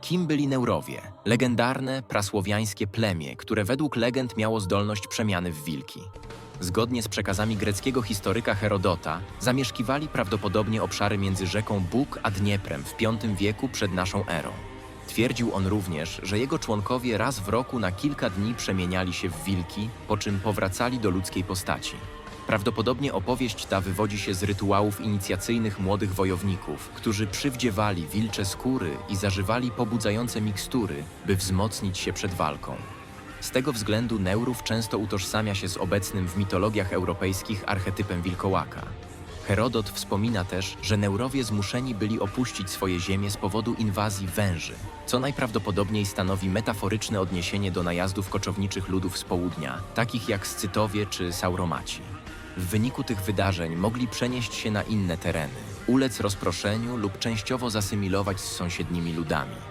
Kim byli Neurowie? Legendarne, prasłowiańskie plemię, które według legend miało zdolność przemiany w wilki. Zgodnie z przekazami greckiego historyka Herodota, zamieszkiwali prawdopodobnie obszary między rzeką Bóg a Dnieprem w V wieku przed naszą erą. Twierdził on również, że jego członkowie raz w roku na kilka dni przemieniali się w wilki, po czym powracali do ludzkiej postaci. Prawdopodobnie opowieść ta wywodzi się z rytuałów inicjacyjnych młodych wojowników, którzy przywdziewali wilcze skóry i zażywali pobudzające mikstury, by wzmocnić się przed walką. Z tego względu Neurów często utożsamia się z obecnym w mitologiach europejskich archetypem wilkołaka. Herodot wspomina też, że Neurowie zmuszeni byli opuścić swoje ziemię z powodu inwazji węży, co najprawdopodobniej stanowi metaforyczne odniesienie do najazdów koczowniczych ludów z południa, takich jak Scytowie czy Sauromaci. W wyniku tych wydarzeń mogli przenieść się na inne tereny, ulec rozproszeniu lub częściowo zasymilować z sąsiednimi ludami.